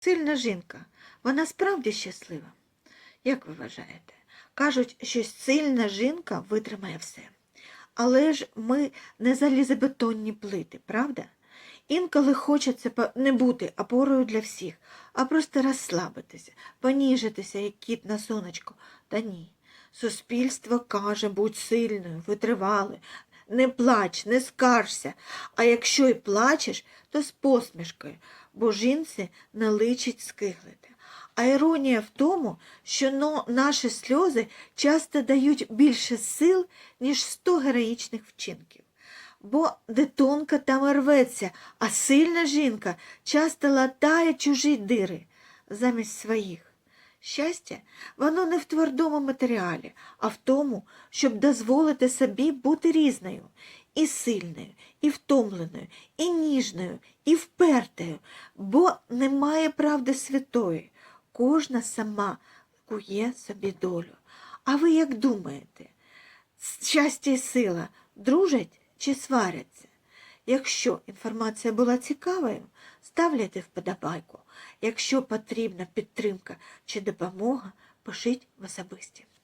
Сильна жінка, вона справді щаслива. Як ви вважаєте? Кажуть, що сильна жінка витримає все. Але ж ми не залізобетонні плити, правда? Інколи хочеться не бути опорою для всіх, а просто розслабитися, поніжитися, як кіт на сонечко. Та ні. Суспільство каже, будь сильною, витривалою, не плач, не скаржся. А якщо й плачеш, то з посмішкою, бо жінці не личить скиглити. А іронія в тому, що но, наші сльози часто дають більше сил, ніж сто героїчних вчинків. Бо де тонка там рветься, а сильна жінка часто латає чужі дири замість своїх. Щастя, воно не в твердому матеріалі, а в тому, щоб дозволити собі бути різною, і сильною, і втомленою, і ніжною, і впертою, бо немає правди святої. Кожна сама кує собі долю. А ви як думаєте, щастя і сила дружать чи сваряться? Якщо інформація була цікавою, ставляйте вподобайку. Якщо потрібна підтримка чи допомога, пишіть в особисті.